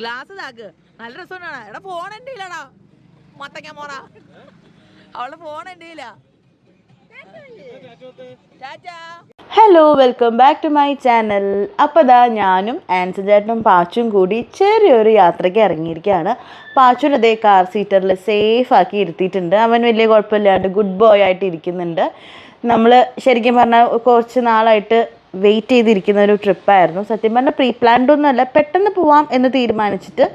Glass ഇതാക്ക് നല്ല രസമാണ് എടാ ഫോൺ എന്റെ ഇല്ലടാ മത്തങ്ങ മോറ. അവളുടെ ഫോൺ എന്റെ ഇല്ല hello welcome back to my channel അപ്പോൾ ദാ ഞാനും ആൻസി ചേട്ടനും പാച്ചും കൂടി ചെറിയൊരു യാത്രയ്ക്ക് ഇറങ്ങിയിരിക്കുകയാണ്. പാച്ചുനതേ കാർ സീറ്ററിൽ സേഫ് ആക്കി ഇരുത്തിയിട്ടുണ്ട്. അവൻ വലിയ കുഴപ്പമില്ലാണ്ട് ഗുഡ് ബോയ് ആയിട്ട് ഇരിക്കുന്നുണ്ട്. നമ്മൾ ശരിക്കും പറഞ്ഞാൽ കുറച്ച് നാളായിട്ട് വെയിറ്റ് ചെയ്തിരിക്കുന്ന ഒരു ട്രിപ്പായിരുന്നു സത്യം പറഞ്ഞാൽ പ്രീ പ്ലാൻഡ് ഒന്നുമല്ല പെട്ടെന്ന് പോവാം എന്ന് തീരുമാനിച്ചിട്ട്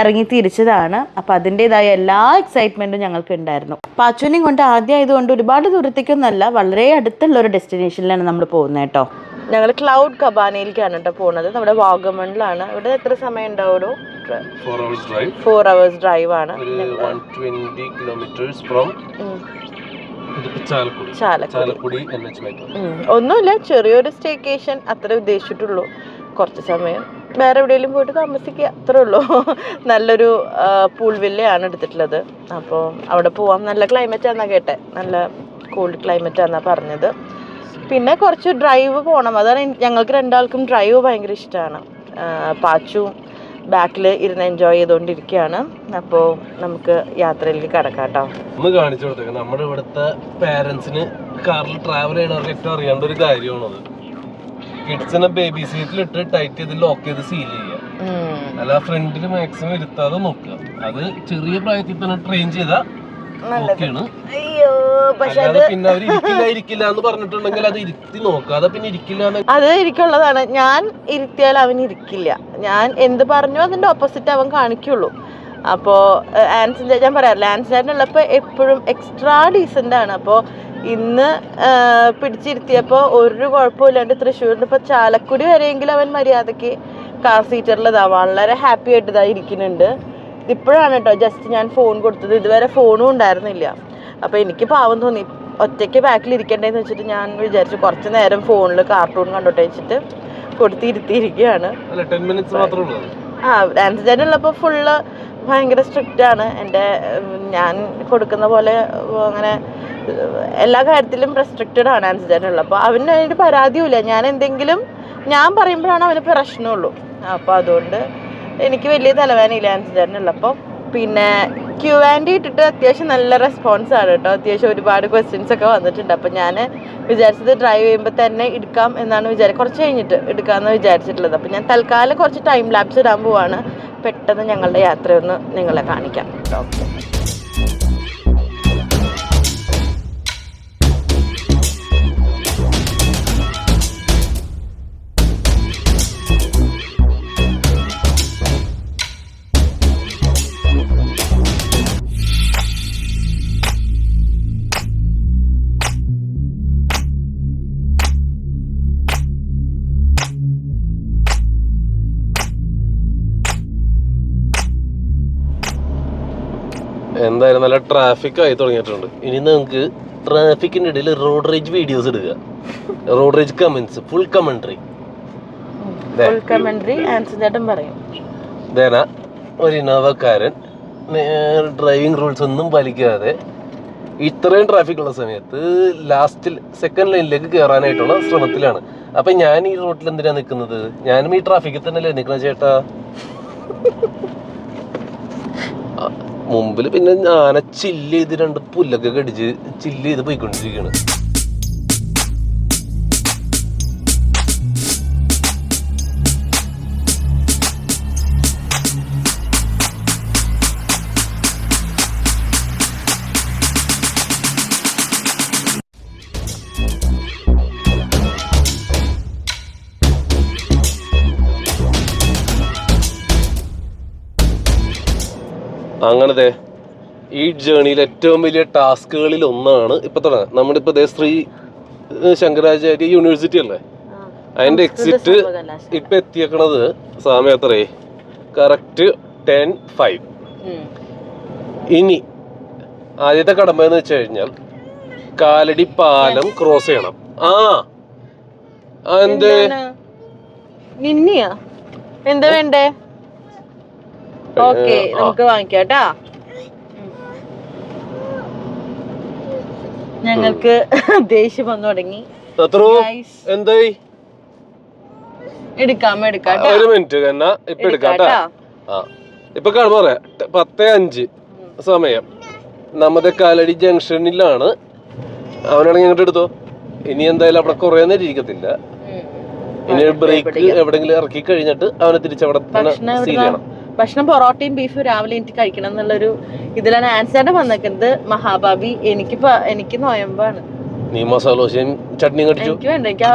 ഇറങ്ങി തിരിച്ചതാണ്. അപ്പോൾ അതിന്റെതായ എല്ലാ എക്സൈറ്റ്മെന്റും ഞങ്ങൾക്ക് ഉണ്ടായിരുന്നു പാച്ചുവിനെയും കൊണ്ട് ആദ്യം ആയതുകൊണ്ട് ഒരുപാട് ദൂരത്തേക്കൊന്നല്ല വളരെ അടുത്തുള്ള ഒരു ഡെസ്റ്റിനേഷനിലാണ് നമ്മൾ പോകുന്നത് കേട്ടോ. ഞങ്ങൾ ക്ലൗഡ് കബാനയിലേക്കാണ് കേട്ടോ പോകുന്നത് നമ്മുടെ വാഗമണിലാണ്. ഇവിടെ എത്ര സമയം ഉണ്ടാവുള്ളൂ? ഫോർ അവേഴ്സ് ഡ്രൈവ് ആണ്. Kilometres from Chalakudy. ഒന്നുമില്ല ചെറിയൊരു സ്റ്റേക്കേഷൻ അത്ര ഉദ്ദേശിച്ചിട്ടുള്ളൂ. കുറച്ച് സമയം. വേറെ എവിടെയെങ്കിലും പോയിട്ട് താമസിക്കുക അത്രേ ഉള്ളൂ. നല്ലൊരു പൂൾ വില്ലയാണ് എടുത്തിട്ടുള്ളത്. അപ്പോൾ അവിടെ പോവാം. നല്ല ക്ലൈമറ്റ് ആണെന്നാ കേട്ടെ. നല്ല കൂൾ ക്ലൈമറ്റ് ആണെന്നാ പറഞ്ഞത്. പിന്നെ കുറച്ച് ഡ്രൈവ് പോകണം അതാണ് ഞങ്ങൾക്ക് രണ്ടാൾക്കും ഡ്രൈവ് ഭയങ്കര ഇഷ്ടമാണ് പാച്ചും ബാക്കിൽ ഇരുന്ന് എൻജോയ് ചെയ്തുകൊണ്ടിരിക്കുകയാണ്. അപ്പോൾ നമുക്ക് യാത്രയിലേക്ക് കടക്കാം കേട്ടോ. ഒന്ന് കാണിച്ചു കൊടുത്തേക്കാം. നമ്മുടെ ഇവിടുത്തെ പേരൻസിന് കാറിൽ ട്രാവൽ ചെയ്യണവർക്ക് ഏറ്റവും അറിയേണ്ട ഒരു കാര്യമാണത് കിഡ്സിനെ ബേബി സീറ്റിൽ ഇട്ട് ടൈറ്റ് ചെയ്ത് ലോക്ക് ചെയ്ത് സീൽ ചെയ്യുക. അല്ല ഫ്രണ്ടിൽ മാക്സിമം ഇരുത്താതെ നോക്കുക. അത് ചെറിയ പ്രായത്തിൽ തന്നെ ട്രെയിൻ ചെയ്താൽ പറഞ്ഞിട്ടുണ്ടെങ്കിൽ അത് ഇരിക്കുള്ളതാണ്. ഞാൻ ഇരുത്തിയാൽ അവൻ ഇരിക്കില്ല. ഞാൻ എന്ത് പറഞ്ഞു അതിന്റെ ഓപ്പോസിറ്റ് അവൻ കാണിക്കുള്ളൂ. അപ്പോൾ ആൻസൺ ഞാൻ പറയാറില്ല ആൻസൺ ചേട്ടനുള്ളപ്പോൾ എപ്പോഴും എക്സ്ട്രാ ഡീസന്റ് ആണ്. അപ്പോൾ ഇന്ന് പിടിച്ചിരുത്തിയപ്പോൾ ഒരു കുഴപ്പമില്ലാണ്ട് തൃശ്ശൂരിൽ ഇപ്പോൾ ചാലക്കുടി വരെയെങ്കിലും അവൻ മര്യാദയ്ക്ക് കാർ സീറ്ററിലതാ വളരെ ഹാപ്പി ആയിട്ട് ഇതാ ഇരിക്കുന്നുണ്ട്. ഇപ്പോഴാണ് കേട്ടോ ജസ്റ്റ് ഞാൻ ഫോൺ കൊടുത്തത്. ഇതുവരെ ഫോണും ഉണ്ടായിരുന്നില്ല. അപ്പോൾ എനിക്ക് പാവം തോന്നി. ഒറ്റയ്ക്ക് ബാക്കിൽ ഇരിക്കണ്ടേന്ന് വെച്ചിട്ട് ഞാൻ വിചാരിച്ചു കുറച്ച് നേരം ഫോണിൽ കാർട്ടൂൺ കണ്ടോട്ടെ വെച്ചിട്ട്. കൊടുത്തിരുത്തിയിരിക്കുകയാണ്. ആ ഡാൻസ് ചേട്ടൻ ഉള്ളപ്പോൾ ഫുള്ള് ഭയങ്കര സ്ട്രിക്റ്റ് ആണ്. എന്റെ ഞാൻ കൊടുക്കുന്ന പോലെ അങ്ങനെ എല്ലാ കാര്യത്തിലും റെസ്ട്രിക്റ്റഡ് ആണ് ഡാൻസ് ചേട്ടൻ ഉള്ളത് അപ്പോൾ അവന് അതിന്റെ പരാതിയുമില്ല ഞാൻ എന്തെങ്കിലും ഞാൻ പറയുമ്പോഴാണ് അവന് പ്രശ്നമുള്ളൂ. അപ്പോൾ അതുകൊണ്ട് എനിക്ക് വലിയ തലവേനയില്ല ഡാൻസ് ചേട്ടൻ ഉള്ളപ്പോൾ പിന്നെ ക്യു ആൻഡ് ഇട്ടിട്ട് അത്യാവശ്യം നല്ല റെസ്പോൺസ് ആണ് കേട്ടോ. അത്യാവശ്യം ഒരുപാട് ക്വസ്റ്റ്യൻസ് ഒക്കെ വന്നിട്ടുണ്ട്. അപ്പം ഞാൻ വിചാരിച്ചത് ഡ്രൈവ് ചെയ്യുമ്പോൾ തന്നെ എടുക്കാം എന്നാണ് വിചാരിച്ചത് കുറച്ച് കഴിഞ്ഞിട്ട് എടുക്കാമെന്ന് വിചാരിച്ചിട്ടുള്ളത്. അപ്പം ഞാൻ തൽക്കാലം കുറച്ച് ടൈം ലാപ്സ് ഇടാൻ പോവാണ്. പെട്ടെന്ന് ഞങ്ങളുടെ യാത്ര ഒന്ന് നിങ്ങളെ കാണിക്കാം. ഓക്കെ. എന്തായാലും നല്ല ട്രാഫിക് ആയി തുടങ്ങിയിട്ടുണ്ട്. ഇനി നമുക്ക് ട്രാഫിക്കിന്റെ ഇടയിൽ റോഡ് റേജ് വീഡിയോസ് എടുക്കുക road rage comments full commentary full commentary answer ചേട്ടൻ പറയും. ദേന ഒരു ഇന്നോവക്കാരൻ ഡ്രൈവിംഗ് റൂൾസ് ഒന്നും പാലിക്കാതെ ഇത്രയും ട്രാഫിക് ഉള്ള സമയത്ത് ലാസ്റ്റിൽ സെക്കൻഡ് ലൈനിലേക്ക് കയറാനായിട്ടുള്ള ശ്രമത്തിലാണ്. അപ്പൊ ഞാൻ ഈ റോഡിൽ എന്തിനാ നിൽക്കുന്നത് ഞാനും ഈ ട്രാഫിക്കിൽ തന്നെയല്ലേ നിൽക്കണ ചേട്ടാ? മുമ്പിൽ പിന്നെ ആന ചില്ല് ചെയ്ത് രണ്ട് പുല്ലൊക്കെ കടിച്ച് ചില്ല് ചെയ്ത് പോയിക്കൊണ്ടിരിക്കുകയാണ്. അങ്ങനത്തെ ഈ ജേണിയിൽ ഏറ്റവും വലിയ ടാസ്കുകളിൽ ഒന്നാണ് ഇപ്പൊ തന്നെ നമ്മുടെ ഇപ്പൊ ശ്രീ ശങ്കരാചാര്യ യൂണിവേഴ്സിറ്റി അല്ലേ? അതിന്റെ എക്സിറ്റ് ഇപ്പൊ എത്തിയേക്കണത് സമയം എത്രേ കറക്റ്റ് ടെൻ ഫൈവ് ഇനി ആദ്യത്തെ കടമ എന്ന് വെച്ച് കഴിഞ്ഞാൽ കാലടി പാലം ക്രോസ് ചെയ്യണം. ആ. ആ, എന്ത്? നിന്നിയാ? എന്താ വേണ്ടേ? ഓക്കെ നമുക്ക് വാങ്ങിക്കാം കേട്ടാ ഞങ്ങൾക്ക് ദേഷ്യം വന്നു തുടങ്ങി. എന്തായി? എടുക്കാം എടുക്കാം ഒരു മിനിറ്റ് എന്നാ ഇപ്പൊ എടുക്കാം എടുക്കാം ആ ഇപ്പൊ കാണുമ്പോ പറയാം പത്തേ അഞ്ച് സമയം. നമ്മുടെ കാലടി ജംഗ്ഷനിലാണ്. അവനാണെങ്കിൽ ഇങ്ങോട്ട് എടുത്തോ. ഇനി എന്തായാലും അവിടെ കുറേ നേരം ഇരിക്കത്തില്ല. ഇനി ബ്രേക്ക് എവിടെങ്കിലും ഇറക്കി കഴിഞ്ഞിട്ട് അവനെ തിരിച്ചവിടെ സീൽ ചെയ്യണം. ഭക്ഷണം പൊറോട്ടയും ബീഫും രാവിലെ എനിക്ക് കഴിക്കണം എന്നുള്ളൊരു ഇതിലാണ് ആൻസറിന്റെ വന്നേക്കുന്നത് മഹാഭാവി എനിക്ക് എനിക്ക് നോയമ്പാണ്. നീ മസാല ചട്നി കടിച്ചു? എനിക്ക് വേണ്ട എനിക്ക്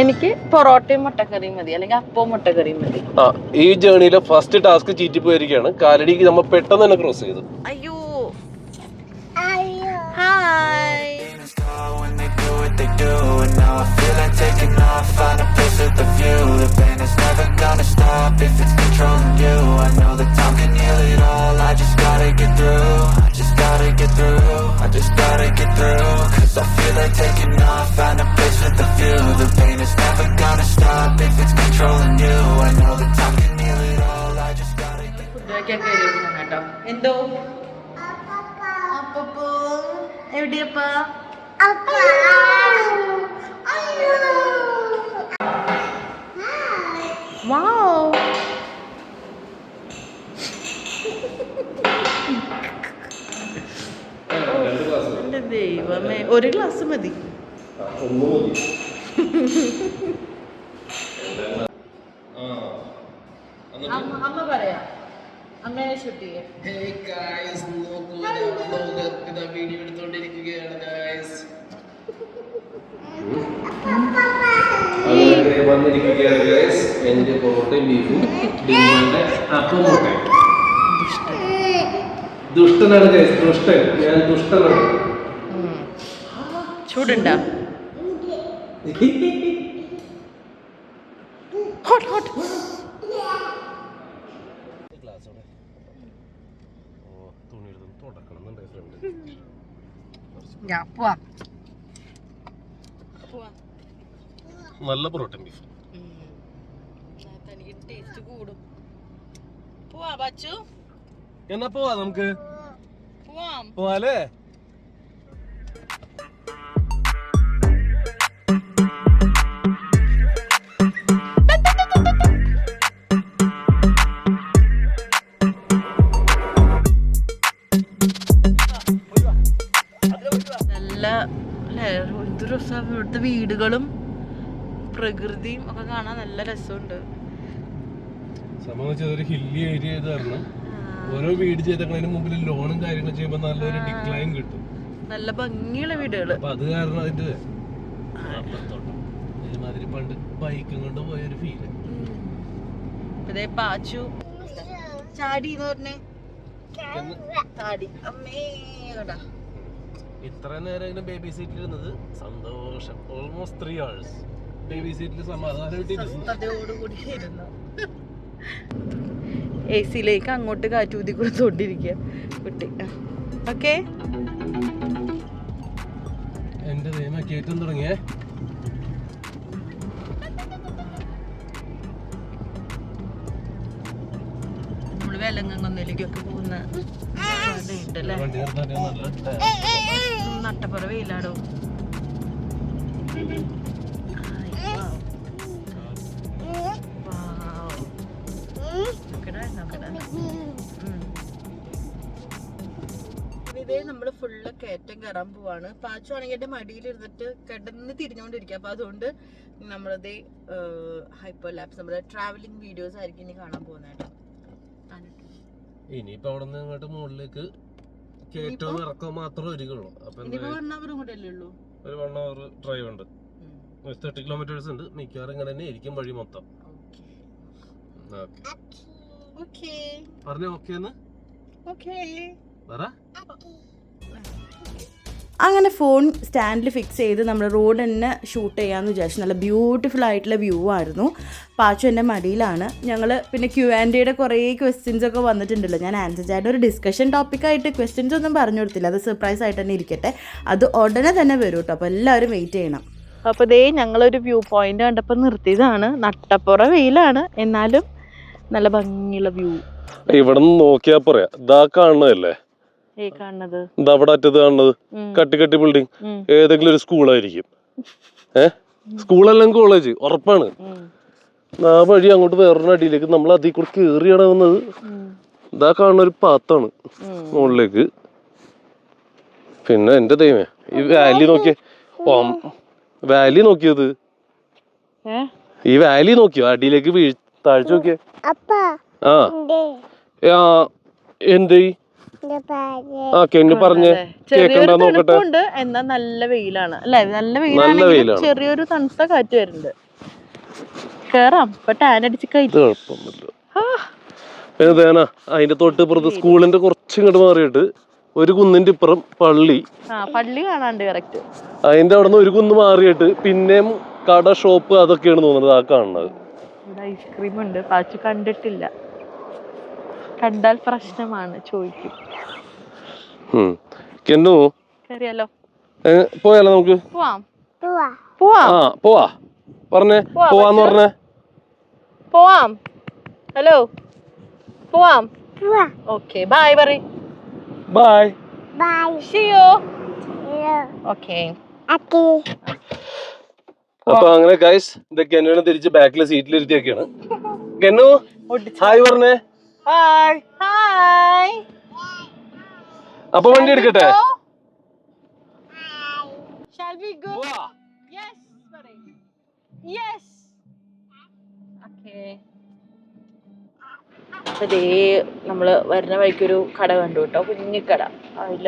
എനിക്ക് പൊറോട്ടയും മുട്ടക്കറിയും മതി അല്ലെങ്കിൽ അപ്പവും മുട്ടക്കറിയും മതി. ആ ഈ ജേണിയിലെ ഫസ്റ്റ് ടാസ്ക് ചീറ്റി പോയിരിക്കുകയാണ്. കാലടിക്ക് നമ്മൾ പെട്ടെന്ന് തന്നെ ക്രോസ് ചെയ്തു. അയ്യോ. Hi what they do And now I feel like taking off Find a place with a view The pain is never gonna stop If it's controlling you I know that time can heal it all I just gotta get through I just gotta get through I just gotta get through Cause I feel like taking off Find a place with a view The pain is never gonna stop If it's controlling you I know that time can heal it all I just gotta get food കഴിക്കാൻ കയറിയിരിക്കണം കേട്ടോ എന്തോ അപ്പപ്പോ എവിടെയപ്പാ Wow എന്റെ ദൈവമേ ഒരു glass മതി. അമ്മ അമ്മ പറയാ. അമ്മേനെ ഷൂട്ട് ചെയ്യാം. അങ്ങനെ വന്നിരിക്കുകയാണ് ഗൈസ് എന്റെ പൊറോട്ടയും ബീഫും ഡിമ്മാന്റെ അപ്പം മുട്ടയും ദുഷ്ടനാണ് ഗൈസ് ദുഷ്ടൻ. ഞാൻ ദുഷ്ടനാണ്. ചൂടുണ്ടാ? Hot hot. തുണി എടുത്ത് തുടക്കണം എന്നുണ്ടായി ഫ്രണ്ട് ഞാൻ പോവാം. നല്ല പ്രോട്ടീൻ ബീഫ് എന്നാ പോവാ നമുക്ക്? പോവാം. പോവാലേ നല്ല ഇവിടുത്തെ വീടുകളും. പ്രകൃതിയും ഒക്കെ കാണാൻ നല്ല രസമുണ്ട്. വെച്ചാൽ ഒരു ഹില്ലി ഏരിയ കാരണം ഓരോ വീട് ചെയ്തേക്കുന്നതിന് മുമ്പിൽ ലോണും കാര്യങ്ങളും ചെയ്യുമ്പോൾ നല്ലൊരു ഡിക്ലൈൻ കിട്ടും. നല്ല ഭംഗിയുള്ള വീടുകൾ. അപ്പൊ അത് കാരണം അതിന്റെ ഒരുമാതിരി പണ്ട് ബൈക്കും കൊണ്ട് പോയൊരു ഫീൽ ഇതേ പാച്ചു. ചാടി എന്ന് പറഞ്ഞേ. അമ്മേ കണ്ടാ? ഇത്ര നേരം ഇങ്ങനെ ബേബി സീറ്റിൽ ഇരുന്നത് സന്തോഷം. Almost three hours. ബേബി സീറ്റിൽ സമാധാനമായിട്ട് ഇരുന്നു എ സിയിലേക്ക് അങ്ങോട്ട് കാറ്റൂതി കൊടുത്തോണ്ടിരിക്കുക കുട്ടി. ഓക്കെ? എന്റെ ദൈവം കേറ്റം തുടങ്ങിയേ. വേലങ്ങൊന്നിലേക്കൊക്കെ പോകുന്ന നട്ടപ്പുറ വെയിലാടോ. ഇതേ നമ്മൾ ഫുള്ള് കയറ്റം കയറാൻ പോവാണ്. പാച്ചു ആണെങ്കിൽ എന്റെ മടിയിൽ ഇരുന്നിട്ട് കിടന്ന് തിരിഞ്ഞുകൊണ്ടിരിക്കുക അപ്പോൾ അതുകൊണ്ട് നമ്മളത് ഹൈപ്പർ ലാപ്സ് നമ്മുടെ ട്രാവലിംഗ് വീഡിയോസ് ആയിരിക്കും ഇനി കാണാൻ പോകുന്നത് കേട്ടോ. ഇനിയിപ്പോ അവിടെ നിന്ന് ഇങ്ങോട്ട് മുകളിലേക്ക് കയറ്റവും ഇറക്കവും മാത്രമേ ഒരുക്കുള്ളൂ അപ്പൊ ഇനിയിപ്പോ എന്തായാലും വൺ അവറും കൂടെ അല്ലേ ഉള്ളൂ? ഒരു വൺ അവർ ഡ്രൈവ് ഉണ്ട്. തേർട്ടി കിലോമീറ്റേഴ്സ് ഉണ്ട്. മിക്കവാറും ഇങ്ങനെ തന്നെ ആയിരിക്കും വഴി മൊത്തം. ഓക്കെ. ഓക്കേ. പറഞ്ഞ ഓക്കെ എന്ന്? ഓക്കേ പറ. അങ്ങനെ ഫോൺ സ്റ്റാൻഡിൽ ഫിക്സ് ചെയ്ത് നമ്മൾ റോഡ് തന്നെ ഷൂട്ട് ചെയ്യാമെന്ന് വിചാരിച്ചു. നല്ല ബ്യൂട്ടിഫുൾ ആയിട്ടുള്ള വ്യൂ ആയിരുന്നു. പാച്ചു എന്റെ മടിയിലാണ്. ഞങ്ങൾ പിന്നെ ക്യു ആൻഡ് ഡിയുടെ കുറേ ക്വസ്റ്റ്യൻസ് ഒക്കെ വന്നിട്ടുണ്ടല്ലോ. ഞാൻ ആൻസർ ചെയ്യാൻ ഒരു ഡിസ്കഷൻ ടോപ്പിക്കായിട്ട് ക്വസ്റ്റ്യൻസ് ഒന്നും പറഞ്ഞു കൊടുത്തില്ല. അത് സർപ്രൈസ് ആയിട്ട് തന്നെ ഇരിക്കട്ടെ. അത് ഉടനെ തന്നെ വരും കേട്ടോ അപ്പോൾ എല്ലാവരും വെയിറ്റ് ചെയ്യണം. അപ്പോൾ ദേ ഞങ്ങളൊരു വ്യൂ പോയിന്റ് കണ്ടപ്പോൾ നിർത്തിയതാണ്. നട്ടപ്പുറ വെയിലാണ്. എന്നാലും നല്ല ഭംഗിയുള്ള വ്യൂ ഇവിടെ നിന്ന് നോക്കിയാ പറയാ ഇതാ കാണുന്നതല്ലേ? അവിടെ അറ്റത്ത് കാണുന്നത്. കട്ടി കട്ടി ബിൽഡിംഗ്. ഏതെങ്കിലും ഒരു സ്കൂളായിരിക്കും ഏഹ് സ്കൂളല്ലെങ്കിൽ കോളേജ് ഉറപ്പാണ്. ആ വഴി അങ്ങോട്ട് വേറൊരു അടിയിലേക്ക് നമ്മൾ അതിൽ കൂടെ കയറിയാണ് വന്നത്. ഇതാ കാണുന്ന ഒരു പാത്താണ് മുകളിലേക്ക് പിന്നെ എന്റെ ദൈവമേ ഈ വാലി നോക്കിയ. വാലി നോക്കിയത്. ഈ വാലി നോക്കിയോ? അടിയിലേക്ക് വീഴ് താഴ്ച നോക്കിയ. ആ. ആ എന്തേ ഇനി പറഞ്ഞേ ചെറിയൊരു കേക്കണ്ട നോക്കട്ടെ? തണുപ്പുണ്ട്. എന്നാ നല്ല വെയിലാണ്. അല്ലെ? നല്ല വെയിലാണ്. ചെറിയൊരു തണുത്ത കാറ്റ് വരുന്നുണ്ട്. കേറാം. ഇപ്പൊ ടാൻ അടിച്ച് ഏതാനാ അതിന്റെ തൊട്ട് ഇപ്പുറത്ത് സ്കൂളിന്റെ കുറച്ച് ഇങ്ങോട്ട് മാറിയിട്ട് ഒരു കുന്നിന്റെ ഇപ്പുറം പള്ളി. ആ പള്ളി കാണാണ്ട് കറക്റ്റ്. അതിന്റെ അവിടെ നിന്ന് ഒരു കുന്ന് മാറിയിട്ട് പിന്നെയും കട ഷോപ്പ് അതൊക്കെയാണ് തോന്നുന്നത് ആ കാണുന്നത്. ഇവിടെ ഐസ്ക്രീം ഉണ്ട് പാച്ചു കണ്ടിട്ടില്ല. കണ്ടാൽ പ്രശ്നമാണ് ചോദിക്കും. കെന്നു കയറിയാലോ പോയാലോ നമുക്ക്? പോവാം. പോവാ. ആ പോവാ. പറഞ്ഞേ പോവാ, പോവാന്ന്? പറഞ്ഞേ. പോവാം. ഹലോ? പോവാം. ഓക്കെ ബൈ പറ ബൈ ഷിയോ ഓക്കെ. അപ്പൊ അങ്ങനെ ഗൈസ് ഇതൊക്കെ കെന്നുവിനെ തിരിച്ച് ബാക്കിലെ സീറ്റിലിരുത്തിയൊക്കെയാണ് കെന്നു ഹായ് പറഞ്ഞേ. ഹായ് ഹായ് അപ്പൊ വണ്ടി എടുക്കട്ടെ? Shall we go? Yes, sorry. Yes. Okay. അപ്പൊ ദേ നമ്മൾ വരുന്ന വഴിക്കൊരു കട കണ്ടു കേട്ടോ കുഞ്ഞിക്കട. അതിൽ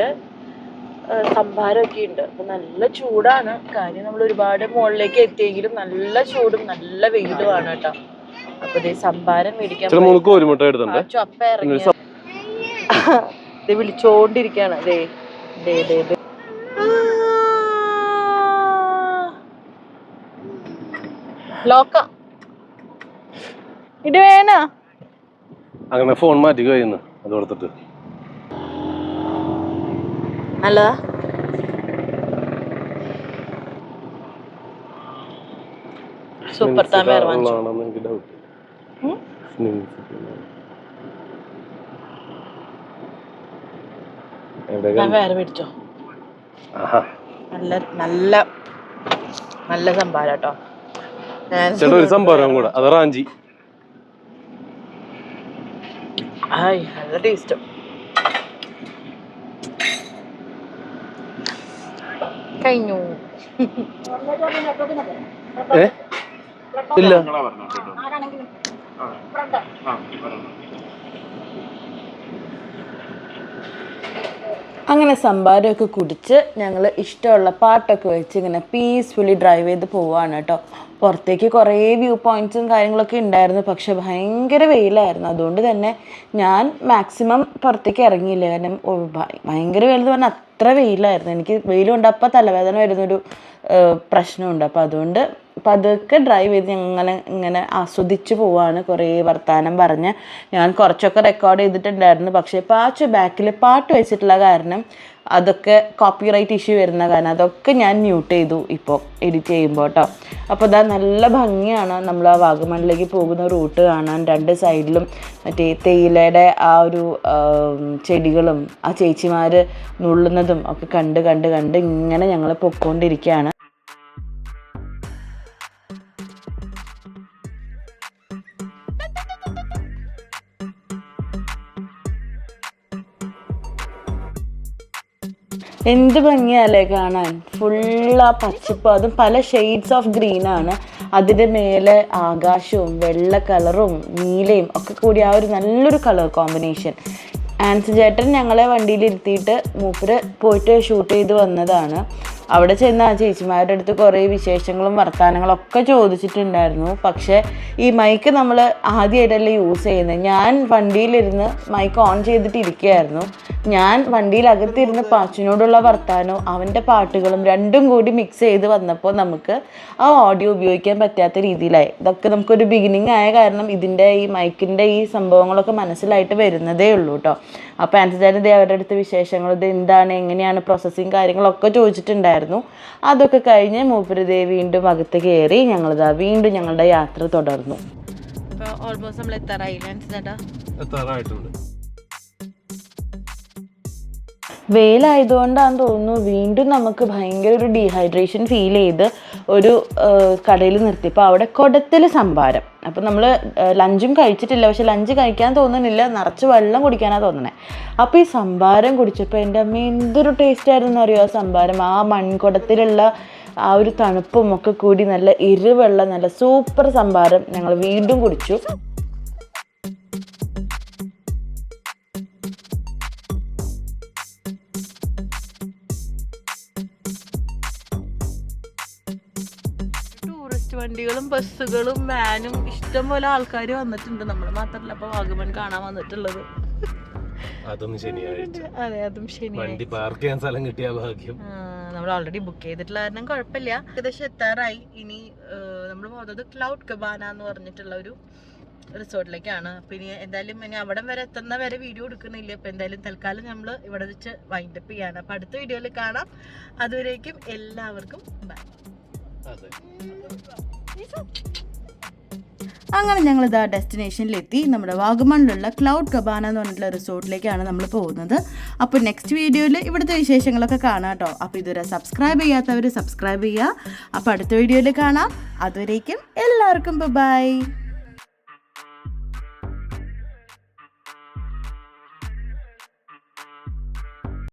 സംഭാരമൊക്കെ ഉണ്ട്. അപ്പൊ നല്ല ചൂടാണ്. കാര്യം നമ്മൾ ഒരുപാട് മുകളിലേക്ക് എത്തിയെങ്കിലും നല്ല ചൂടും നല്ല വെയിലുമാണ് കേട്ടോ. അപ്പൊ സംഭാരം മേടിക്കാൻ ചൊപ്പ ഇറങ്ങി വിളിച്ചോണ്ടിരിക്കാണ്. ദേ ദേ ദേ ദേ. ലോക്ക. ഇത് വേണ? അങ്ങനെ ഫോൺ മാറ്റി കഴിയുന്നു. അത് കൊടുത്തിട്ട്. നല്ലതാ. സൂപ്പർ താമര വാങ്ങിച്ചു. വേറെ മേടിച്ചോ നല്ല നല്ല നല്ല സംഭാരം കേട്ടോ ഞാൻ ചേട്ടാ ഒരു സംഭവം കൂടെ. അത് റാഞ്ചി. ആയ് നല്ല ടേസ്റ്റ്. കഴിഞ്ഞു. ഏ? ഇല്ല. അങ്ങനെ സംഭാരമൊക്കെ കുടിച്ച് ഞങ്ങൾ ഇഷ്ടമുള്ള പാട്ടൊക്കെ വെച്ച് ഇങ്ങനെ പീസ്ഫുള്ളി ഡ്രൈവ് ചെയ്ത് പോവാണ് കേട്ടോ. പുറത്തേക്ക് കുറേ വ്യൂ പോയിന്റ്സും കാര്യങ്ങളൊക്കെ ഉണ്ടായിരുന്നു. പക്ഷെ ഭയങ്കര വെയിലായിരുന്നു. അതുകൊണ്ട് തന്നെ ഞാൻ മാക്സിമം പുറത്തേക്ക് ഇറങ്ങിയില്ല. കാരണം ഭയങ്കര വെയിൽ എന്ന് പറഞ്ഞാൽ അത്ര വെയിലായിരുന്നു. എനിക്ക് വെയിലുണ്ട് അപ്പോൾ അപ്പം തലവേദന വരുന്നൊരു പ്രശ്നമുണ്ട്. അപ്പോൾ അതുകൊണ്ട് പതുക്കെ ഡ്രൈവ് ചെയ്ത് ഞങ്ങൾ ഇങ്ങനെ ആസ്വദിച്ച് പോവാണ് കുറേ വർത്തമാനം പറഞ്ഞ്. ഞാൻ കുറച്ചൊക്കെ റെക്കോർഡ് ചെയ്തിട്ടുണ്ടായിരുന്നു. പക്ഷേ പാച്ച് ബാക്കിൽ പാട്ട് വെച്ചിട്ടുള്ള കാരണം അതൊക്കെ കോപ്പിറൈറ്റ് ഇഷ്യൂ വരുന്ന കാരണം അതൊക്കെ ഞാൻ മ്യൂട്ട് ചെയ്തു ഇപ്പോൾ എഡിറ്റ് ചെയ്യുമ്പോൾ കേട്ടോ അപ്പോൾ ഇതാ നല്ല ഭംഗിയാണ് നമ്മൾ ആ വാഗമണിലേക്ക് പോകുന്ന റൂട്ട് കാണാൻ. രണ്ട് സൈഡിലും മറ്റേ തേയിലയുടെ ആ ഒരു ചെടികളും ആ ചേച്ചിമാർ നുള്ളുന്നതും ഒക്കെ കണ്ട് കണ്ട് കണ്ട് ഇങ്ങനെ ഞങ്ങൾ പൊക്കോണ്ടിരിക്കുകയാണ് എന്ത് ഭംഗിയല്ലേ കാണാൻ? ഫുൾ ആ പച്ചപ്പ്. അതും പല ഷെയ്ഡ്സ് ഓഫ് ഗ്രീൻ ആണ്. അതിന്റെ മേലെ ആകാശവും വെള്ള കളറും നീലയും ഒക്കെ കൂടി ആ ഒരു നല്ലൊരു കളർ കോമ്പിനേഷൻ ആൻസ് ചേട്ടൻ ഞങ്ങളെ വണ്ടിയിൽ ഇരുത്തിയിട്ട് മൂപ്പര് പോയിട്ട് ഷൂട്ട് ചെയ്ത് വന്നതാണ്. അവിടെ ചെന്ന് ആ ചേച്ചിമാരുടെ അടുത്ത് കുറേ വിശേഷങ്ങളും വർത്തമാനങ്ങളും ഒക്കെ ചോദിച്ചിട്ടുണ്ടായിരുന്നു. പക്ഷേ ഈ മൈക്ക് നമ്മൾ ആദ്യമായിട്ടല്ലേ യൂസ് ചെയ്യുന്നത്. ഞാൻ വണ്ടിയിലിരുന്ന് മൈക്ക് ഓൺ ചെയ്തിട്ട് ഇരിക്കുകയായിരുന്നു. ഞാൻ വണ്ടിയിലകത്തിരുന്ന് പാച്ചിനോടുള്ള വർത്താനവും അവന്റെ പാട്ടുകളും രണ്ടും കൂടി മിക്സ് ചെയ്ത് വന്നപ്പോൾ നമുക്ക് ആ ഓഡിയോ ഉപയോഗിക്കാൻ പറ്റാത്ത രീതിയിലായി. ഇതൊക്കെ നമുക്കൊരു ബിഗിനിങ് ആയ കാരണം ഇതിന്റെ ഈ മൈക്കിന്റെ ഈ സംഭവങ്ങളൊക്കെ മനസ്സിലായിട്ട് വരുന്നതേ ഉള്ളൂ കേട്ടോ അപ്പോൾ ആൻസിഡാന്റെ ദേ അവരുടെ അടുത്ത് വിശേഷങ്ങൾ ഇത് എന്താണ് എങ്ങനെയാണ് പ്രോസസ്സിങ് കാര്യങ്ങളൊക്കെ ചോദിച്ചിട്ടുണ്ടായിരുന്നു. അതൊക്കെ കഴിഞ്ഞ് മൂപ്പര് ദേ വീണ്ടും അകത്ത് കയറി ഞങ്ങളിതാ വീണ്ടും ഞങ്ങളുടെ യാത്ര തുടർന്നു. അപ്പോൾ ഓൾമോസ്റ്റ് നമ്മൾ എത്താറായില്ല എത്താറായിട്ടുണ്ട്. വെയിലായതുകൊണ്ടാന്ന് തോന്നുന്നു വീണ്ടും നമുക്ക് ഭയങ്കര ഒരു ഡീഹൈഡ്രേഷൻ ഫീൽ ചെയ്ത് ഒരു കടയിൽ നിർത്തി. അപ്പോൾ അവിടെ കുടത്തിൽ സംഭാരം. അപ്പോൾ നമ്മൾ ലഞ്ചും കഴിച്ചിട്ടില്ല. പക്ഷെ ലഞ്ച് കഴിക്കാൻ തോന്നുന്നില്ല. നിറച്ച് വെള്ളം കുടിക്കാനാണ് തോന്നണേ. അപ്പോൾ ഈ സംഭാരം കുടിച്ചപ്പോൾ എന്റെ അമ്മ എന്തൊരു ടേസ്റ്റ് ആയിരുന്നു അറിയോ ആ സംഭാരം? ആ മൺകുടത്തിലുള്ള ആ ഒരു തണുപ്പും ഒക്കെ കൂടി നല്ല ഇരുവെള്ള നല്ല സൂപ്പർ സംഭാരം ഞങ്ങൾ വീണ്ടും കുടിച്ചു. വണ്ടികളും ബസ്സുകളും വാനും ഇഷ്ടം പോലെ ആൾക്കാർ വന്നിട്ടുണ്ട്. നമ്മൾ മാത്രമല്ല അപ്പോൾ വാഗമൺ കാണാൻ വന്നിട്ടുള്ളത്. അതും ശനിയാഴ്ച. അതെ അതും വണ്ടി പാർക്ക് ചെയ്യാൻ സ്ഥലം കിട്ടിയ ഭാഗ്യം. നമ്മൾ ഓൾറെഡി ബുക്ക് ചെയ്തിട്ടുള്ള കാരണം കുഴപ്പമില്ല ഏകദേശം എത്താറായി. ഇനി നമ്മൾ പോകുന്നത് ക്ലൗഡ് കബാന എന്ന് പറഞ്ഞിട്ടുള്ള ഒരു റിസോർട്ടിലേക്കാണ്. അപ്പൊ ഇനി എന്തായാലും ഇനി അവിടം വരെ എത്തുന്ന വരെ വീഡിയോ എടുക്കുന്നില്ല. അപ്പൊ എന്തായാലും തൽക്കാലം നമ്മൾ ഇവിടെ വെച്ച് വൈൻഡപ്പ് ചെയ്യാണ്. അപ്പൊ അടുത്ത വീഡിയോയിൽ കാണാം. അതുവരേക്കും എല്ലാവർക്കും ബൈ അതെ. അങ്ങനെ ഞങ്ങൾ ഇതാ ഡെസ്റ്റിനേഷനിലെത്തി. നമ്മുടെ വാഗമണിലുള്ള ക്ലൗഡ് കബാന എന്ന് പറഞ്ഞിട്ടുള്ള റിസോർട്ടിലേക്കാണ് നമ്മൾ പോകുന്നത്. അപ്പോൾ നെക്സ്റ്റ് വീഡിയോയിൽ ഇവിടുത്തെ വിശേഷങ്ങളൊക്കെ കാണാം കേട്ടോ. അപ്പോൾ ഇതുവരെ സബ്സ്ക്രൈബ് ചെയ്യാത്തവർ സബ്സ്ക്രൈബ് ചെയ്യുക. അപ്പോൾ അടുത്ത വീഡിയോയിൽ കാണാം. അതുവരേക്കും എല്ലാവർക്കും ബൈ.